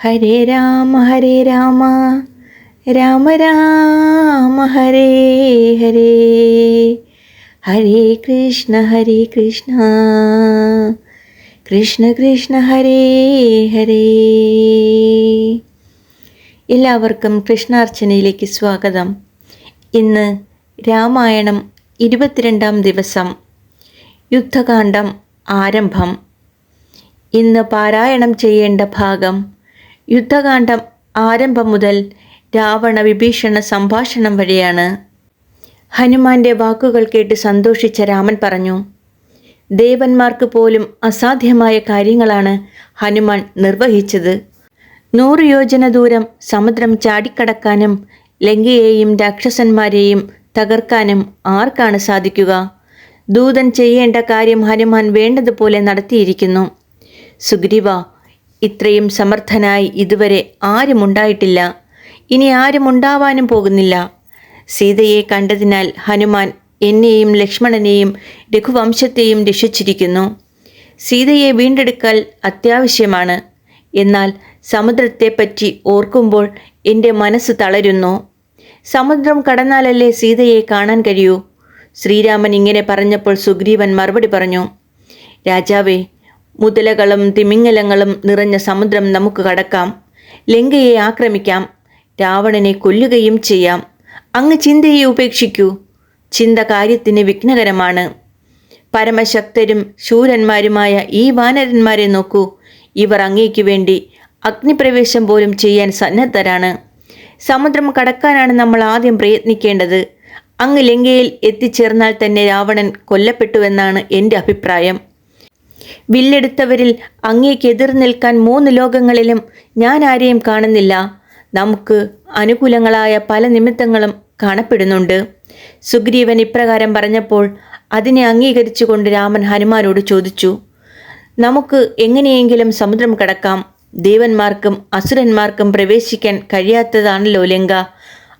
ഹരേ രാമ ഹരേ രാമ. രാമ രാമ ഹരേ ഹരേ. ഹരേ കൃഷ്ണ ഹരേ കൃഷ്ണ. കൃഷ്ണ കൃഷ്ണ ഹരേ ഹരേ. എല്ലാവർക്കും കൃഷ്ണാർച്ചനയിലേക്ക് സ്വാഗതം. ഇന്ന് രാമായണം ഇരുപത്തിരണ്ടാം ദിവസം യുദ്ധകാന്ഡം ആരംഭം. ഇന്ന് പാരായണം ചെയ്യേണ്ട ഭാഗം യുദ്ധകാന്ഡം ആരംഭം മുതൽ രാവണ വിഭീഷണ സംഭാഷണം വഴിയാണ് ഹനുമാന്റെ വാക്കുകൾ കേട്ട് സന്തോഷിച്ച രാമൻ പറഞ്ഞു ദേവന്മാർക്ക് പോലും അസാധ്യമായ കാര്യങ്ങളാണ് ഹനുമാൻ നിർവഹിച്ചത്. നൂറ് യോജന ദൂരം സമുദ്രം ചാടിക്കടക്കാനും ലങ്കയെയും രാക്ഷസന്മാരെയും തകർക്കാനും ആർക്കാണ് സാധിക്കുക? ദൂതൻ ചെയ്യേണ്ട കാര്യം ഹനുമാൻ വേണ്ടതുപോലെ നടത്തിയിരിക്കുന്നു. സുഗ്രീവ ഇത്രയും സമർത്ഥനായി ഇതുവരെ ആരുമുണ്ടായിട്ടില്ല. ഇനി ആരുമുണ്ടാവാനും പോകുന്നില്ല. സീതയെ കണ്ടതിനാൽ ഹനുമാൻ എന്നെയും ലക്ഷ്മണനെയും രഘുവംശത്തെയും രക്ഷിച്ചിരിക്കുന്നു. സീതയെ വീണ്ടെടുക്കൽ അത്യാവശ്യമാണ്. എന്നാൽ സമുദ്രത്തെപ്പറ്റി ഓർക്കുമ്പോൾ എന്റെ മനസ്സ് തളരുന്നു. സമുദ്രം കടന്നാലല്ലേ സീതയെ കാണാൻ കഴിയൂ? ശ്രീരാമൻ ഇങ്ങനെ പറഞ്ഞപ്പോൾ സുഗ്രീവൻ മറുപടി പറഞ്ഞു രാജാവേ മുതലകളും തിമിങ്ങലങ്ങളും നിറഞ്ഞ സമുദ്രം നമുക്ക് കടക്കാം. ലങ്കയെ ആക്രമിക്കാം. രാവണനെ കൊല്ലുകയും ചെയ്യാം. അങ്ങ് ചിന്തയെ ഉപേക്ഷിക്കൂ. ചിന്ത കാര്യത്തിന് വിഘ്നകരമാണ്. പരമശക്തരും ശൂരന്മാരുമായ ഈ വാനരന്മാരെ നോക്കൂ. ഇവർ അങ്ങേക്ക് വേണ്ടി അഗ്നിപ്രവേശം പോലും ചെയ്യാൻ സന്നദ്ധരാണ്. സമുദ്രം കടക്കാനാണ് നമ്മൾ ആദ്യം പ്രയത്നിക്കേണ്ടത്. അങ്ങ് ലങ്കയിൽ എത്തിച്ചേർന്നാൽ തന്നെ രാവണൻ കൊല്ലപ്പെട്ടുവെന്നാണ് എന്റെ അഭിപ്രായം. വില്ലെടുത്തവരിൽ അങ്ങേക്ക് എതിർ നിൽക്കാൻ മൂന്ന് ലോകങ്ങളിലും ഞാൻ ആരെയും കാണുന്നില്ല. നമുക്ക് അനുകൂലങ്ങളായ പല നിമിത്തങ്ങളും കാണപ്പെടുന്നുണ്ട്. സുഗ്രീവൻ ഇപ്രകാരം പറഞ്ഞപ്പോൾ അതിനെ അംഗീകരിച്ചുകൊണ്ട് രാമൻ ഹനുമാനോട് ചോദിച്ചു നമുക്ക് എങ്ങനെയെങ്കിലും സമുദ്രം കടക്കാം. ദേവന്മാർക്കും അസുരന്മാർക്കും പ്രവേശിക്കാൻ കഴിയാത്തതാണല്ലോ ലങ്ക.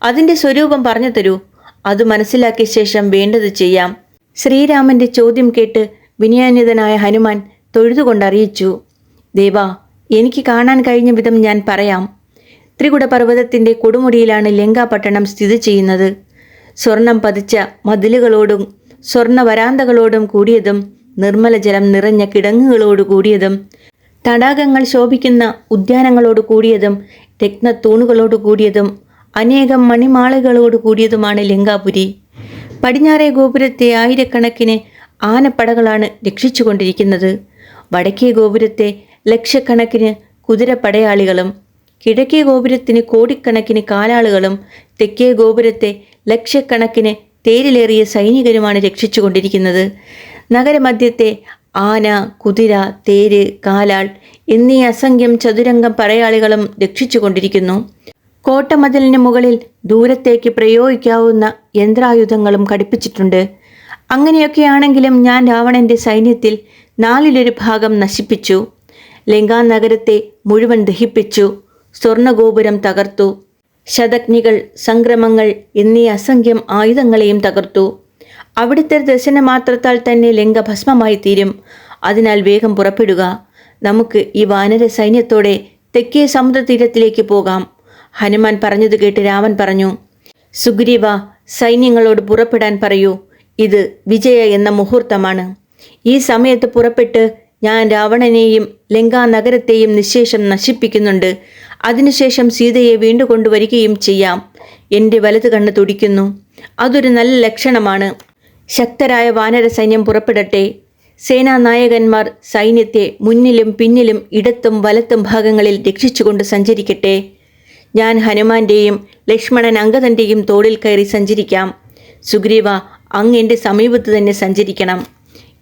അതിന്റെ സ്വരൂപം പറഞ്ഞു തരൂ. അത് മനസ്സിലാക്കിയ ശേഷം വേണ്ടത് ചെയ്യാം. ശ്രീരാമന്റെ ചോദ്യം കേട്ട് വിനയാന്വിതനായ ഹനുമാൻ തൊഴുതുകൊണ്ടറിയിച്ചു ദേവ എനിക്ക് കാണാൻ കഴിഞ്ഞ വിധം ഞാൻ പറയാം. ത്രികുടപർവതത്തിന്റെ കൊടുമുടിയിലാണ് ലങ്കാപട്ടണം സ്ഥിതി ചെയ്യുന്നത്. സ്വർണം പതിച്ച മതിലുകളോടും സ്വർണ വരാന്തകളോടും കൂടിയതും നിർമ്മല ജലം നിറഞ്ഞ കിടങ്ങുകളോട് കൂടിയതും തടാകങ്ങൾ ശോഭിക്കുന്ന ഉദ്യാനങ്ങളോട് കൂടിയതും രത്നത്തൂണുകളോട് കൂടിയതും അനേകം മണിമാളകളോട് കൂടിയതുമാണ് ലങ്കാപുരി. പടിഞ്ഞാറേ ഗോപുരത്തെ ആയിരക്കണക്കിന് ആനപ്പടകളാണ് രക്ഷിച്ചുകൊണ്ടിരിക്കുന്നത്. വടക്കേ ഗോപുരത്തെ ലക്ഷക്കണക്കിന് കുതിരപ്പടയാളികളും കിഴക്കേ ഗോപുരത്തിന് കോടിക്കണക്കിന് കാലാളുകളും തെക്കേ ഗോപുരത്തെ ലക്ഷക്കണക്കിന് തേരിലേറിയ സൈനികരുമാണ് രക്ഷിച്ചുകൊണ്ടിരിക്കുന്നത്. നഗരമധ്യത്തെ ആന കുതിര തേര് കാലാൾ എന്നീ അസംഖ്യം ചതുരംഗം പടയാളികളും രക്ഷിച്ചുകൊണ്ടിരിക്കുന്നു. കോട്ടമതിലിന് മുകളിൽ ദൂരത്തേക്ക് പ്രയോഗിക്കാവുന്ന യന്ത്രായുധങ്ങളും ഘടിപ്പിച്ചിട്ടുണ്ട്. അങ്ങനെയൊക്കെയാണെങ്കിലും ഞാൻ രാവണന്റെ സൈന്യത്തിൽ നാലിലൊരു ഭാഗം നശിപ്പിച്ചു. ലങ്കാ നഗരത്തെ മുഴുവൻ ദഹിപ്പിച്ചു. സ്വർണഗോപുരം തകർത്തു. ശതജ്ഞികൾ സംക്രമങ്ങൾ എന്നീ അസംഖ്യം ആയുധങ്ങളെയും തകർത്തു. അവിടുത്തെ ദർശന മാത്രത്താൽ തന്നെ ലങ്ക ഭസ്മമായി തീരും. അതിനാൽ വേഗം പുറപ്പെടുക. നമുക്ക് ഈ വാനര സൈന്യത്തോടെ തെക്കേ സമുദ്രതീരത്തിലേക്ക് പോകാം. ഹനുമാൻ പറഞ്ഞത് കേട്ട് രാമൻ പറഞ്ഞു സുഗ്രീവ സൈന്യങ്ങളോട് പുറപ്പെടാൻ പറയൂ. ഇത് വിജയ എന്ന മുഹൂർത്തമാണ്. ഈ സമയത്ത് പുറപ്പെട്ട് ഞാൻ രാവണനെയും ലങ്കാ നഗരത്തെയും നിശേഷം നശിപ്പിക്കുന്നുണ്ട്. അതിനുശേഷം സീതയെ വീണ്ടും കൊണ്ടുവരികയും ചെയ്യാം. എന്റെ വലത് കണ്ണ് തുടിക്കുന്നു. അതൊരു നല്ല ലക്ഷണമാണ്. ശക്തരായ വാനര സൈന്യം പുറപ്പെടട്ടെ. സേനാനായകന്മാർ സൈന്യത്തെ മുന്നിലും പിന്നിലും ഇടത്തും വലത്തും ഭാഗങ്ങളിൽ രക്ഷിച്ചുകൊണ്ട് സഞ്ചരിക്കട്ടെ. ഞാൻ ഹനുമാന്റെയും ലക്ഷ്മണൻ അങ്കദന്റെയും തോളിൽ കയറി സഞ്ചരിക്കാം. സുഗ്രീവ അങ്ങ് എന്റെ സമീപത്ത് തന്നെ സഞ്ചരിക്കണം.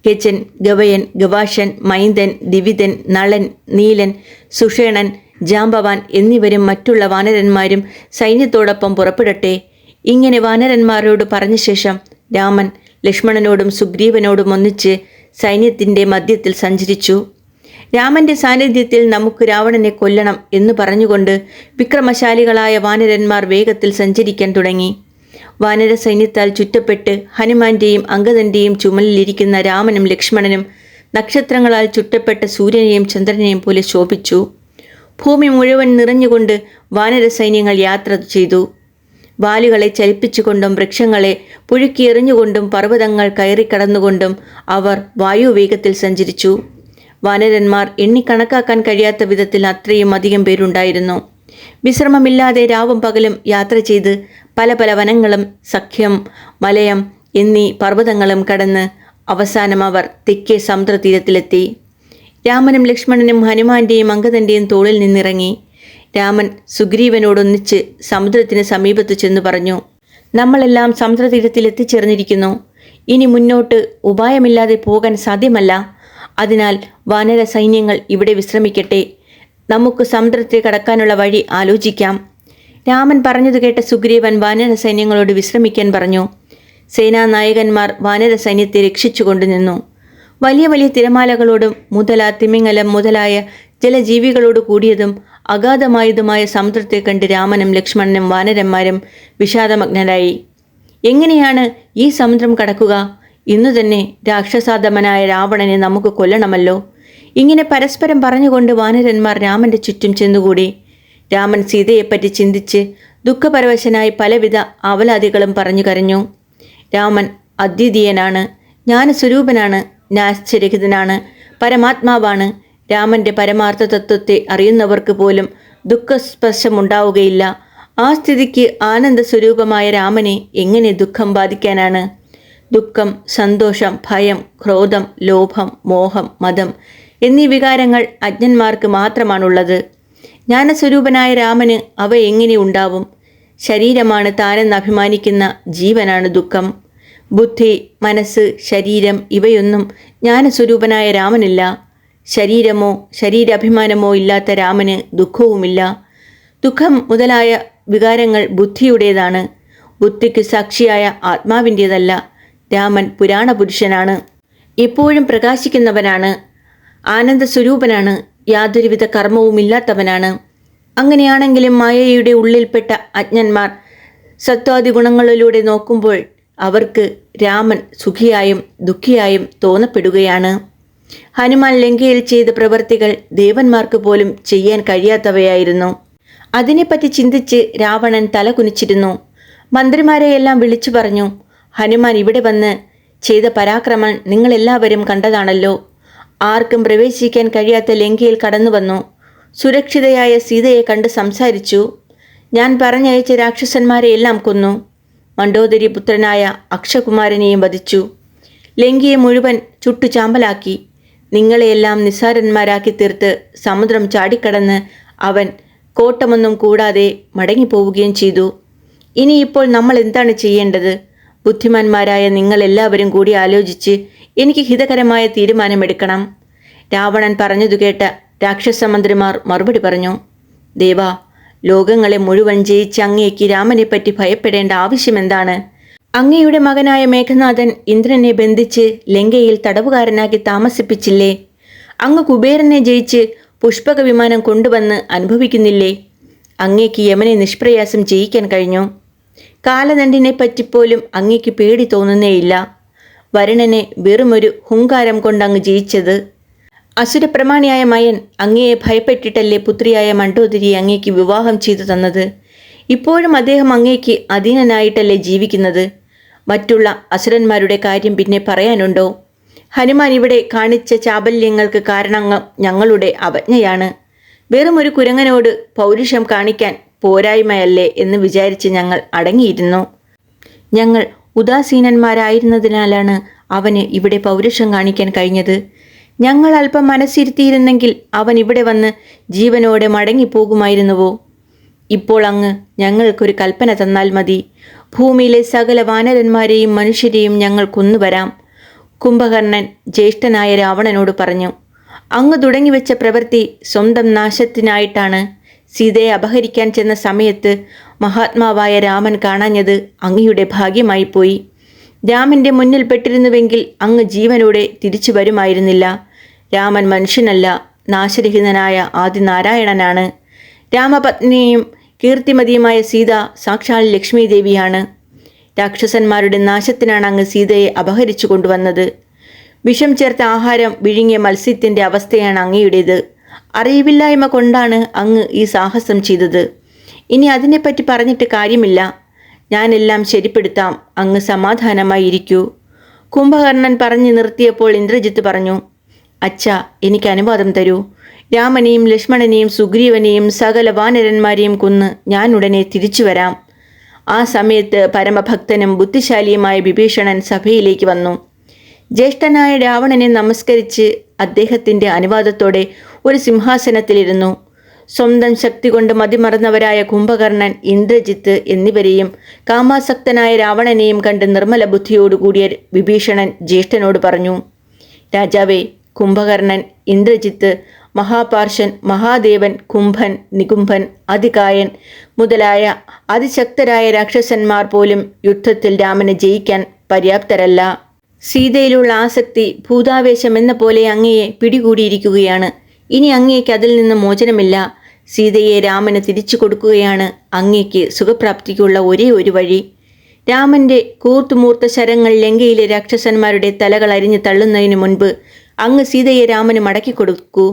കെച്ചൻ ഗവയൻ ഗവാഷൻ മൈന്ദൻ ദിവിതൻ നളൻ നീലൻ സുഷേണൻ ജാമ്പവാൻ എന്നിവരും മറ്റുള്ള വാനരന്മാരും സൈന്യത്തോടൊപ്പം പുറപ്പെടട്ടെ. ഇങ്ങനെ വാനരന്മാരോട് പറഞ്ഞ ശേഷം രാമൻ ലക്ഷ്മണനോടും സുഗ്രീവനോടും ഒന്നിച്ച് സൈന്യത്തിന്റെ മധ്യത്തിൽ സഞ്ചരിച്ചു. രാമന്റെ സാന്നിധ്യത്തിൽ നമുക്ക് രാവണനെ കൊല്ലണം എന്ന് പറഞ്ഞുകൊണ്ട് വിക്രമശാലികളായ വാനരന്മാർ വേഗത്തിൽ സഞ്ചരിക്കാൻ തുടങ്ങി. വാനര സൈന്യത്താൽ ചുറ്റപ്പെട്ട് ഹനുമാന്റെയും അങ്കദന്റെയും ചുമലിലിരിക്കുന്ന രാമനും ലക്ഷ്മണനും നക്ഷത്രങ്ങളാൽ ചുറ്റപ്പെട്ട സൂര്യനെയും ചന്ദ്രനെയും പോലെ ശോഭിച്ചു. ഭൂമി മുഴുവൻ നിറഞ്ഞുകൊണ്ട് വാനര സൈന്യങ്ങൾ യാത്ര ചെയ്തു. വാലുകളെ ചലിപ്പിച്ചുകൊണ്ടും വൃക്ഷങ്ങളെ പുഴുക്കിയെറിഞ്ഞുകൊണ്ടും പർവതങ്ങൾ കയറിക്കടന്നുകൊണ്ടും അവർ വായുവേഗത്തിൽ സഞ്ചരിച്ചു. വാനരന്മാർ എണ്ണിക്കണക്കാക്കാൻ കഴിയാത്ത വിധത്തിൽ അത്രയും അധികം പേരുണ്ടായിരുന്നു. വിശ്രമമില്ലാതെ രാവും പകലും യാത്ര ചെയ്ത് പല പല വനങ്ങളും സഖ്യം മലയം എന്നീ പർവതങ്ങളും കടന്ന് അവസാനം അവർ തെക്കേ സമുദ്രതീരത്തിലെത്തി. രാമനും ലക്ഷ്മണനും ഹനുമാന്റെയും അങ്കദന്റെയും തോളിൽ നിന്നിറങ്ങി. രാമൻ സുഗ്രീവനോടൊന്നിച്ച് സമുദ്രത്തിന് സമീപത്ത് ചെന്ന് പറഞ്ഞു നമ്മളെല്ലാം സമുദ്രതീരത്തിൽ എത്തിച്ചേർന്നിരിക്കുന്നു ഇനി മുന്നോട്ട് ഉപായമില്ലാതെ പോകാൻ സാധ്യമല്ല. അതിനാൽ വാനര സൈന്യങ്ങൾ ഇവിടെ വിശ്രമിക്കട്ടെ. നമുക്ക് സമുദ്രത്തെ കടക്കാനുള്ള വഴി ആലോചിക്കാം. രാമൻ പറഞ്ഞത് കേട്ട സുഗ്രീവൻ വാനര സൈന്യങ്ങളോട് വിശ്രമിക്കാൻ പറഞ്ഞു. സേനാനായകന്മാർ വാനര സൈന്യത്തെ രക്ഷിച്ചുകൊണ്ടു നിന്നു. വലിയ വലിയ തിരമാലകളോടും മുതല തിമിങ്ങലം മുതലായ ജലജീവികളോട് കൂടിയതും അഗാധമായതുമായ സമുദ്രത്തെ കണ്ട് രാമനും ലക്ഷ്മണനും വാനരന്മാരും വിഷാദമഗ്നരായി. എങ്ങനെയാണ് ഈ സമുദ്രം കടക്കുക? ഇന്നു തന്നെ രാക്ഷസാധമനായ രാവണനെ നമുക്ക് കൊല്ലണമല്ലോ. ഇങ്ങനെ പരസ്പരം പറഞ്ഞുകൊണ്ട് വാനരന്മാർ രാമന്റെ ചുറ്റും ചെന്നുകൂടി. രാമൻ സീതയെപ്പറ്റി ചിന്തിച്ച് ദുഃഖപരവശനായി പലവിധ അവലാദികളും പറഞ്ഞു കരഞ്ഞു. രാമൻ അദ്വിതീയനാണ് ജ്ഞാനസ്വരൂപനാണ് നാശ്ചര്യഹിതനാണ് പരമാത്മാവാണ്. രാമന്റെ പരമാർത്ഥ തത്വത്തെ അറിയുന്നവർക്ക് പോലും ദുഃഖസ്പർശമുണ്ടാവുകയില്ല. ആ സ്ഥിതിക്ക് ആനന്ദ സ്വരൂപമായ രാമനെ എങ്ങനെ ദുഃഖം ബാധിക്കാനാണ്? ദുഃഖം സന്തോഷം ഭയം ക്രോധം ലോഭം മോഹം മതം എന്നീ വികാരങ്ങൾ അജ്ഞന്മാർക്ക് മാത്രമാണുള്ളത്. ജ്ഞാനസ്വരൂപനായ രാമന് അവ എങ്ങനെ ഉണ്ടാവും? ശരീരമാണ് താനെന്ന് അഭിമാനിക്കുന്ന ജീവനാണ് ദുഃഖം. ബുദ്ധി മനസ്സ് ശരീരം ഇവയൊന്നും ജ്ഞാനസ്വരൂപനായ രാമനില്ല. ശരീരമോ ശരീരാഭിമാനമോ ഇല്ലാത്ത രാമന് ദുഃഖവുമില്ല. ദുഃഖം മുതലായ വികാരങ്ങൾ ബുദ്ധിയുടേതാണ്. ബുദ്ധിക്ക് സാക്ഷിയായ ആത്മാവിന്റേതല്ല. രാമൻ പുരാണ പുരുഷനാണ് എപ്പോഴും പ്രകാശിക്കുന്നവനാണ്. ആനന്ദ സ്വരൂപനാണ് യാതൊരുവിധ കർമ്മവുമില്ലാത്തവനാണ്. അങ്ങനെയാണെങ്കിലും മായയുടെ ഉള്ളിൽപ്പെട്ട അജ്ഞന്മാർ സത്വാദി ഗുണങ്ങളിലൂടെ നോക്കുമ്പോൾ അവർക്ക് രാമൻ സുഖിയായും ദുഃഖിയായും തോന്നപ്പെടുകയാണ്. ഹനുമാൻ ലങ്കയിൽ ചെയ്ത പ്രവൃത്തികൾ ദേവന്മാർക്ക് പോലും ചെയ്യാൻ കഴിയാത്തവയായിരുന്നു. അതിനെപ്പറ്റി ചിന്തിച്ച് രാവണൻ തല കുനിച്ചിരുന്നു. മന്ത്രിമാരെയെല്ലാം വിളിച്ചു പറഞ്ഞു ഹനുമാൻ ഇവിടെ വന്ന് ചെയ്ത പരാക്രമം നിങ്ങളെല്ലാവരും കണ്ടതാണല്ലോ. ആർക്കും പ്രവേശിക്കാൻ കഴിയാത്ത ലങ്കയിൽ കടന്നു വന്നു. സുരക്ഷിതയായ സീതയെ കണ്ട് സംസാരിച്ചു. ഞാൻ പറഞ്ഞയച്ച രാക്ഷസന്മാരെ എല്ലാം കൊന്നു മണ്ഡോദരി പുത്രനായ അക്ഷകുമാരനെയും വധിച്ചു. ലങ്കയെ മുഴുവൻ ചുട്ടു ചാമ്പലാക്കി നിങ്ങളെയെല്ലാം നിസ്സാരന്മാരാക്കി തീർത്ത് സമുദ്രം ചാടിക്കടന്ന് അവൻ കോട്ടമൊന്നും കൂടാതെ മടങ്ങിപ്പോവുകയും ചെയ്തു. ഇനിയിപ്പോൾ നമ്മൾ എന്താണ് ചെയ്യേണ്ടത്? ബുദ്ധിമാന്മാരായ നിങ്ങളെല്ലാവരും കൂടി ആലോചിച്ച് എനിക്ക് ഹിതകരമായ തീരുമാനമെടുക്കണം. രാവണൻ പറഞ്ഞതു കേട്ട രാക്ഷസമന്ത്രിമാർ മറുപടി പറഞ്ഞു ദേവ ലോകങ്ങളെ മുഴുവൻ ജയിച്ച് അങ്ങേക്ക് രാമനെപ്പറ്റി ഭയപ്പെടേണ്ട ആവശ്യമെന്താണ്? അങ്ങയുടെ മകനായ മേഘനാഥൻ ഇന്ദ്രനെ ബന്ധിച്ച് ലങ്കയിൽ തടവുകാരനാക്കി താമസിപ്പിച്ചില്ലേ? അങ്ങ് കുബേരനെ ജയിച്ച് പുഷ്പക വിമാനം കൊണ്ടുവന്ന് അനുഭവിക്കുന്നില്ലേ? അങ്ങേക്ക് യമനെ നിഷ്പ്രയാസം ജയിക്കാൻ കഴിഞ്ഞു? കാലനണ്ടിനെ പറ്റിപ്പോലും അങ്ങേക്ക് പേടി തോന്നുന്നേയില്ല. വരുണനെ വെറുമൊരു ഹുങ്കാരം കൊണ്ടങ്ങ് ജയിച്ചത്. അസുരപ്രമാണിയായ മയൻ അങ്ങയെ ഭയപ്പെട്ടിട്ടല്ലേ പുത്രിയായ മണ്ടോതിരി അങ്ങേക്ക് വിവാഹം ചെയ്തു തന്നത്? ഇപ്പോഴും അദ്ദേഹം അങ്ങേക്ക് അധീനനായിട്ടല്ലേ ജീവിക്കുന്നത്? മറ്റുള്ള അസുരന്മാരുടെ കാര്യം പിന്നെ പറയാനുണ്ടോ? ഹനുമാൻ ഇവിടെ കാണിച്ച ചാബല്യങ്ങൾക്ക് കാരണം ഞങ്ങളുടെ അവജ്ഞയാണ്. വെറും ഒരു കുരങ്ങനോട് പൗരുഷം കാണിക്കാൻ പോരായ്മയല്ലേ എന്ന് വിചാരിച്ച് ഞങ്ങൾ അടങ്ങിയിരുന്നു. ഞങ്ങൾ ഉദാസീനന്മാരായിരുന്നതിനാലാണ് അവന് ഇവിടെ പൗരുഷം കാണിക്കാൻ കഴിഞ്ഞത്. ഞങ്ങൾ അല്പം മനസ്സിരുത്തിയിരുന്നെങ്കിൽ അവൻ ഇവിടെ വന്ന് ജീവനോടെ മടങ്ങിപ്പോകുമായിരുന്നുവോ? ഇപ്പോൾ അങ്ങ് ഞങ്ങൾക്കൊരു കൽപ്പന തന്നാൽ മതി. ഭൂമിയിലെ സകല വാനരന്മാരെയും മനുഷ്യരെയും ഞങ്ങൾ കൊന്നുവരാം. കുംഭകർണൻ ജ്യേഷ്ഠനായ രാവണനോട് പറഞ്ഞു അങ്ങ് തുടങ്ങിവെച്ച പ്രവൃത്തി സ്വന്തം നാശത്തിനായിട്ടാണ്. സീതയെ അപഹരിക്കാൻ ചെന്ന സമയത്ത് മഹാത്മാവായ രാമൻ കാണാഞ്ഞത് അങ്ങയുടെ ഭാഗ്യമായിപ്പോയി. രാമന്റെ മുന്നിൽ പെട്ടിരുന്നുവെങ്കിൽ അങ്ങ് ജീവനോടെ തിരിച്ചു വരുമായിരുന്നില്ല. രാമൻ മനുഷ്യനല്ല നാശരഹിതനായ ആദിനാരായണനാണ്. രാമപത്നിയും കീർത്തിമതിയുമായ സീത സാക്ഷാൽ ലക്ഷ്മി ദേവിയാണ് രാക്ഷസന്മാരുടെ നാശത്തിനാണ് അങ്ങ് സീതയെ അപഹരിച്ചു കൊണ്ടുവന്നത്. വിഷം ചേർത്ത ആഹാരം വിഴുങ്ങിയ മത്സ്യത്തിന്റെ അവസ്ഥയാണ് അങ്ങയുടേത്. അറിവില്ലായ്മ കൊണ്ടാണ് അങ്ങ് ഈ സാഹസം ചെയ്തത്. ഇനി അതിനെപ്പറ്റി പറഞ്ഞിട്ട് കാര്യമില്ല. ഞാനെല്ലാം ശരിപ്പെടുത്താം. അങ്ങ് സമാധാനമായി ഇരിക്കൂ കുംഭകർണൻ പറഞ്ഞു നിർത്തിയപ്പോൾ ഇന്ദ്രജിത്ത് പറഞ്ഞു അച്ഛ എനിക്ക് അനുവാദം തരൂ. രാമനെയും ലക്ഷ്മണനെയും സുഗ്രീവനെയും സകല വാനരന്മാരെയും കൊന്ന് ഞാൻ ഉടനെ തിരിച്ചു വരാം. ആ സമയത്ത് പരമഭക്തനും ബുദ്ധിശാലിയുമായ വിഭീഷണൻ സഭയിലേക്ക് വന്നു. ജ്യേഷ്ഠനായ രാവണനെ നമസ്കരിച്ച് അദ്ദേഹത്തിന്റെ അനുവാദത്തോടെ ഒരു സിംഹാസനത്തിലിരുന്നു. സ്വന്തം ശക്തി കൊണ്ട് മതിമറന്നവരായ കുംഭകർണൻ ഇന്ദ്രജിത്ത് എന്നിവരെയും കാമാസക്തനായ രാവണനെയും കണ്ട് നിർമ്മല ബുദ്ധിയോടുകൂടിയ വിഭീഷണൻ ജ്യേഷ്ഠനോട് പറഞ്ഞു രാജാവേ കുംഭകർണൻ ഇന്ദ്രജിത്ത് മഹാപാർശൻ മഹാദേവൻ കുംഭൻ നികുംഭൻ അതികായൻ മുതലായ അതിശക്തരായ രാക്ഷസന്മാർ പോലും യുദ്ധത്തിൽ രാമനെ ജയിക്കാൻ പര്യാപ്തരല്ല. സീതയിലുള്ള ആസക്തി ഭൂതാവേശം എന്ന പോലെ അങ്ങയെ പിടികൂടിയിരിക്കുകയാണ്. ഇനി അങ്ങേക്ക് അതിൽ നിന്ന് മോചനമില്ല. സീതയെ രാമന് തിരിച്ചു കൊടുക്കുകയാണ് അങ്ങേക്ക് സുഖപ്രാപ്തിക്കുള്ള ഒരേ ഒരു വഴി. രാമന്റെ കൂർത്തുമൂർത്ത ശരങ്ങൾ ലങ്കയിലെ രാക്ഷസന്മാരുടെ തലകൾ അരിഞ്ഞു തള്ളുന്നതിന് മുൻപ് അങ്ങ് സീതയെ രാമന് മടക്കി കൊടുക്കൂ.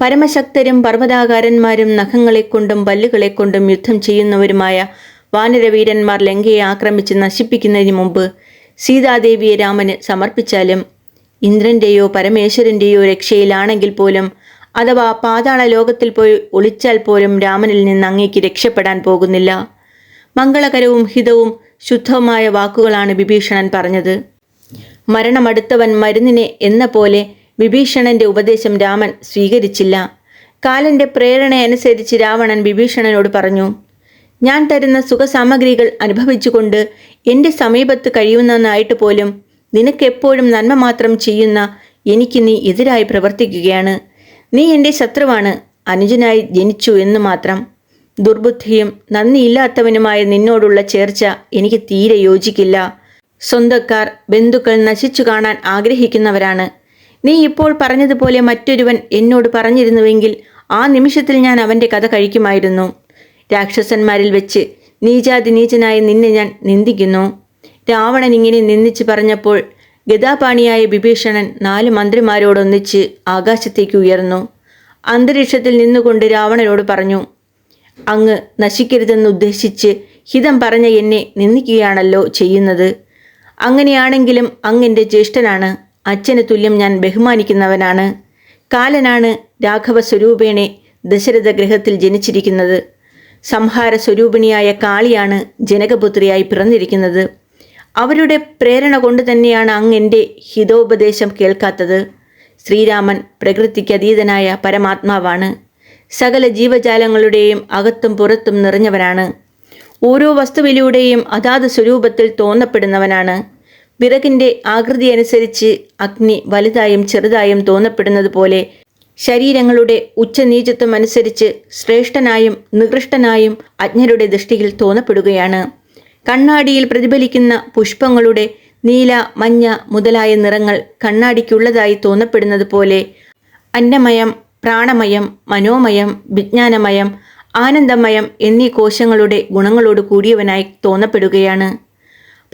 പരമശക്തരും പർവതാകാരന്മാരും നഖങ്ങളെക്കൊണ്ടും പല്ലുകളെക്കൊണ്ടും യുദ്ധം ചെയ്യുന്നവരുമായ വാനരവീരന്മാർ ലങ്കയെ ആക്രമിച്ച് നശിപ്പിക്കുന്നതിന് മുമ്പ് സീതാദേവിയെ രാമന് സമർപ്പിച്ചാലും ഇന്ദ്രന്റെയോ പരമേശ്വരന്റെയോ രക്ഷയിലാണെങ്കിൽ പോലും അഥവാ പാതാള ലോകത്തിൽ പോയി ഒളിച്ചാൽ പോലും രാമനിൽ നിന്ന് അങ്ങേക്ക് രക്ഷപ്പെടാൻ പോകുന്നില്ല. മംഗളകരവും ഹിതവും ശുദ്ധവുമായ വാക്കുകളാണ് വിഭീഷണൻ പറഞ്ഞത്. മരണമടുത്തവൻ മരുന്നിനെ എന്ന പോലെ വിഭീഷണന്റെ ഉപദേശം രാമൻ സ്വീകരിച്ചില്ല. കാലന്റെ പ്രേരണയനുസരിച്ച് രാവണൻ വിഭീഷണനോട് പറഞ്ഞു ഞാൻ തരുന്ന സുഖസാമഗ്രികൾ അനുഭവിച്ചുകൊണ്ട് എന്റെ സമീപത്ത് കഴിയുന്നവനായിട്ട് പോലും നിനക്കെപ്പോഴും നന്മ മാത്രം ചെയ്യുന്ന എനിക്ക് നീ എതിരായി പ്രവർത്തിക്കുകയാണ്. നീ എന്റെ ശത്രുവാണ്. അനുജനായി ജനിച്ചു എന്ന് മാത്രം. ദുർബുദ്ധിയും നന്ദിയില്ലാത്തവനുമായ നിന്നോടുള്ള ചേർച്ച എനിക്ക് തീരെ യോജിക്കില്ല. സ്വന്തക്കാർ ബന്ധുക്കൾ നശിച്ചു കാണാൻ ആഗ്രഹിക്കുന്നവരാണ്. നീ ഇപ്പോൾ പറഞ്ഞതുപോലെ മറ്റൊരുവൻ എന്നോട് പറഞ്ഞിരുന്നുവെങ്കിൽ ആ നിമിഷത്തിൽ ഞാൻ അവന്റെ കഥ കഴിക്കുമായിരുന്നു. രാക്ഷസന്മാരിൽ വെച്ച് നീചാതി നീചനായ നിന്നെ ഞാൻ നിന്ദിക്കുന്നു. രാവണൻ ഇങ്ങനെ നിന്ദിച്ച് പറഞ്ഞപ്പോൾ ഗതാപാണിയായ വിഭീഷണൻ നാല് മന്ത്രിമാരോടൊന്നിച്ച് ആകാശത്തേക്ക് ഉയർന്നു. അന്തരീക്ഷത്തിൽ നിന്നുകൊണ്ട് രാവണനോട് പറഞ്ഞു അങ്ങ് നശിക്കരുതെന്ന് ഉദ്ദേശിച്ച് ഹിതം പറഞ്ഞ എന്നെ നിന്ദിക്കുകയാണല്ലോ ചെയ്യുന്നത്. അങ്ങനെയാണെങ്കിലും അങ്ങെന്റെ ജ്യേഷ്ഠനാണ്. അച്ഛന് തുല്യം ഞാൻ ബഹുമാനിക്കുന്നവനാണ്. കാലനാണ് രാഘവ സ്വരൂപേണെ ദശരഥ ഗൃഹത്തിൽ ജനിച്ചിരിക്കുന്നത്. സംഹാര സ്വരൂപിണിയായ കാളിയാണ് ജനകപുത്രിയായി പിറന്നിരിക്കുന്നത്. അവരുടെ പ്രേരണ കൊണ്ട് തന്നെയാണ് അങ്ങ് എന്റെ ഹിതോപദേശം കേൾക്കാത്തത്. ശ്രീരാമൻ പ്രകൃതിക്ക് അതീതനായ പരമാത്മാവാണ്. സകല ജീവജാലങ്ങളുടെയും അകത്തും പുറത്തും നിറഞ്ഞവനാണ്. ഓരോ വസ്തുവിലൂടെയും അതാത് സ്വരൂപത്തിൽ തോന്നപ്പെടുന്നവനാണ്. വിറകിന്റെ ആകൃതി അനുസരിച്ച് അഗ്നി വലുതായും ചെറുതായും തോന്നപ്പെടുന്നത് പോലെ ശരീരങ്ങളുടെ ഉച്ചനീചത്വം അനുസരിച്ച് ശ്രേഷ്ഠനായും നികൃഷ്ടനായും അജ്ഞരുടെ ദൃഷ്ടിയിൽ തോന്നപ്പെടുകയാണ്. കണ്ണാടിയിൽ പ്രതിഫലിക്കുന്ന പുഷ്പങ്ങളുടെ നീല മഞ്ഞ മുതലായ നിറങ്ങൾ കണ്ണാടിക്കുള്ളതായി തോന്നപ്പെടുന്നത് പോലെ അന്നമയം പ്രാണമയം മനോമയം വിജ്ഞാനമയം ആനന്ദമയം എന്നീ കോശങ്ങളുടെ ഗുണങ്ങളോട് കൂടിയവനായി തോന്നപ്പെടുകയാണ്.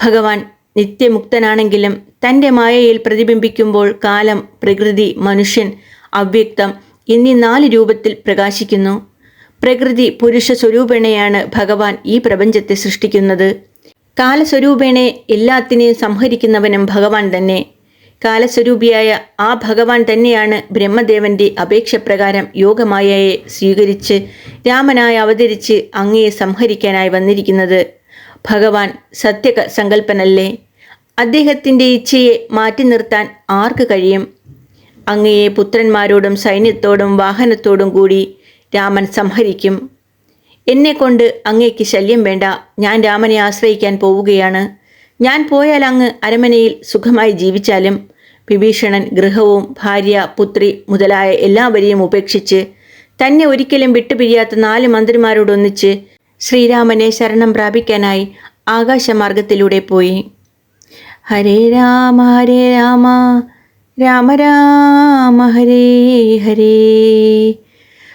ഭഗവാൻ നിത്യമുക്തനാണെങ്കിലും തന്റെ മായയിൽ പ്രതിബിംബിക്കുമ്പോൾ കാലം പ്രകൃതി മനുഷ്യൻ അവ്യക്തം എന്നീ നാല് രൂപത്തിൽ പ്രകാശിക്കുന്നു. പ്രകൃതി പുരുഷ സ്വരൂപേണയാണ് ഭഗവാൻ ഈ പ്രപഞ്ചത്തെ സൃഷ്ടിക്കുന്നത്. കാലസ്വരൂപേണെ എല്ലാത്തിനെയും സംഹരിക്കുന്നവനും ഭഗവാൻ തന്നെ. കാലസ്വരൂപിയായ ആ ഭഗവാൻ തന്നെയാണ് ബ്രഹ്മദേവന്റെ അപേക്ഷപ്രകാരം യോഗമായയെ സ്വീകരിച്ച് രാമനായി അവതരിച്ച് അങ്ങയെ സംഹരിക്കാനായി വന്നിരിക്കുന്നത്. ഭഗവാൻ സത്യ സങ്കല്പനല്ലേ അദ്ദേഹത്തിന്റെ ഇച്ഛയെ മാറ്റി നിർത്താൻ ആർക്ക് കഴിയും? അങ്ങയെ പുത്രന്മാരോടും സൈന്യത്തോടും വാഹനത്തോടും കൂടി രാമൻ സംഹരിക്കും. എന്നെക്കൊണ്ട് അങ്ങേക്ക് ശല്യം വേണ്ട. ഞാൻ രാമനെ ആശ്രയിക്കാൻ പോവുകയാണ്. ഞാൻ പോയാൽ അങ്ങ് അരമനയിൽ സുഖമായി ജീവിച്ചാലും. വിഭീഷണൻ ഗൃഹവും ഭാര്യ പുത്രി മുതലായ എല്ലാവരെയും ഉപേക്ഷിച്ച് തന്നെ ഒരിക്കലും വിട്ടുപിരിയാത്ത നാല് മന്ത്രിമാരോടൊന്നിച്ച് ശ്രീരാമനെ ശരണം പ്രാപിക്കാനായി ആകാശമാർഗത്തിലൂടെ പോയി. ഹരേ രാമ ഹരേ രാമ. രാമ രാമ ഹരേ ഹരേ.